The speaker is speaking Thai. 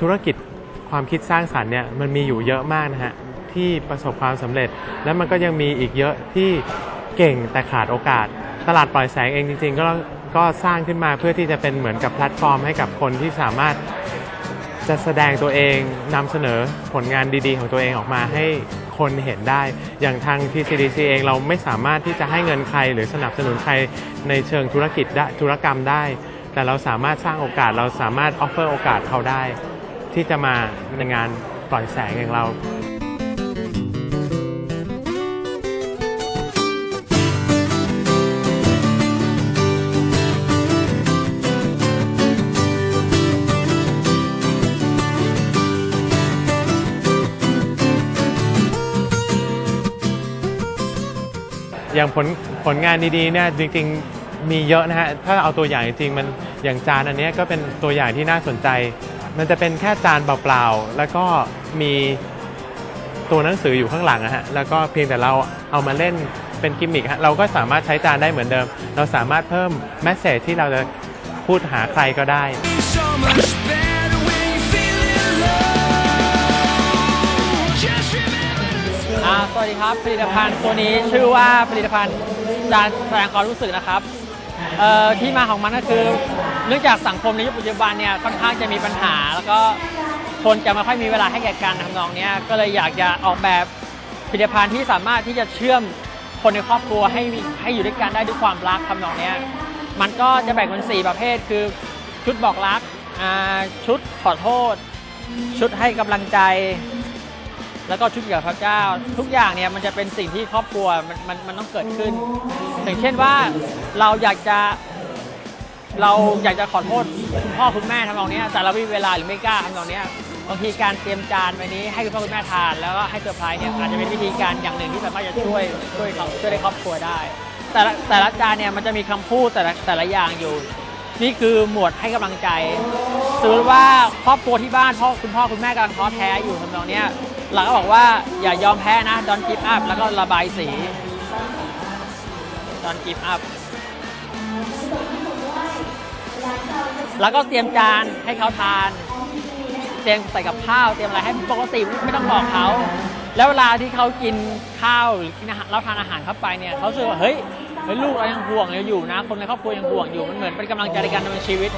ธุรกิจความคิดสร้างสรรค์เนี่ยมันมีอยู่เยอะมากนะฮะที่ประสบความสำเร็จ และมันก็ยังมีอีกเยอะที่เก่งแต่ขาดโอกาส ตลาดปล่อยแสงเองจริง ๆ ก็ก็สร้างขึ้นมาเพื่อที่จะเป็นเหมือนกับแพลตฟอร์มให้กับคนที่สามารถจะแสดงตัวเองนำเสนอผลงานดีๆ ของตัวเองออกมาให้คนเห็นได้ อย่างทาง TCDC เองเราไม่สามารถที่จะให้เงินใคร หรือสนับสนุนใครในเชิงธุรกิจธุรกรรมได้ แต่เราสามารถสร้างโอกาสเราสามารถออฟเฟอร์โอกาสเขาได้ ที่จะมาในงานปล่อยแสงอย่างเราอย่างผลผลงานดีๆเนี่ยจริงๆมีเยอะนะฮะถ้าเอาตัวอย่างจริงมันอย่างจานอันนี้ก็เป็นตัวอย่างที่น่าสนใจ มันจะเป็นแค่จานเปล่าๆ แล้วก็มีตัวหนังสืออยู่ข้างหลังนะฮะ แล้วก็เพียงแต่เราเอามาเล่นเป็นกิมมิคฮะ เราก็สามารถใช้จานได้เหมือนเดิม เราสามารถเพิ่มแมสเซจที่เราจะพูดหาใครก็ได้ อ่าสวัสดีครับ ผลิตภัณฑ์ตัวนี้ชื่อว่าผลิตภัณฑ์จานแสดงความรู้สึกนะครับเอ่อที่มาของมันก็คือ เนื่องจากสังคมในยุคปัจจุบันเนี่ยค่อนข้างจะมีปัญหา แล้วก็คนจะไม่ค่อยมีเวลาให้แก่การทำนองเนี้ยก็เลยอยากจะออกแบบผลิตภัณฑ์ที่สามารถที่จะเชื่อมคนในครอบครัวให้มีให้อยู่ด้วยกันได้ด้วยความรักทำนองเนี้ยมันก็จะแบ่งเป็น4ประเภทคือชุดบอกรักอ่าชุดขอโทษ ชุดให้กำลังใจ แล้วก็ชุดเกี่ยวกับพระเจ้า ทุกอย่างเนี่ยมันจะเป็นสิ่งที่ครอบครัวมันมันมันต้องเกิดขึ้นอย่างเช่นว่าเราอยากจะ เราอยากจะขอโทษคุณพ่อคุณแม่ทำนองนี้แต่เราไม่มีเวลาหรือไม่กล้าทำนองนี้บางทีการเตรียมจานไว้นี้ให้คุณพ่อคุณแม่ทาน แล้วก็ให้เซอร์ไพรส์เนี่ยอาจจะเป็นวิธีการอย่างหนึ่งที่สามารถจะช่วยช่วยเขาช่วยในครอบครัวได้ แต่ละแต่ละจานเนี่ยมันจะมีคำพูดแต่ละแต่ละอย่างอยู่ นี่คือหมวดให้กำลังใจสมมติว่าครอบครัวที่บ้านพ่อคุณพ่อคุณแม่กำลังท้อแท้อยู่ทำนองเนี้ยเราก็บอกว่าอย่ายอมแพ้นะ don't give up แล้วก็ระบายสี don't give up แล้วก็เตรียมจานให้เขาทาน เตรียมใส่กับข้าวเตรียมอะไรให้ปกติไม่ต้องบอกเขา แล้วเวลาที่เขากินข้าวหรือกินอาหารเราทานอาหารเข้าไปเนี่ยเขารู้สึกว่าเฮ้ยเฮ้ยลูกเรายังห่วงเราอยู่นะ คนในครอบครัวยังห่วงอยู่มันเหมือนเป็นกำลังใจในการดำเนินชีวิต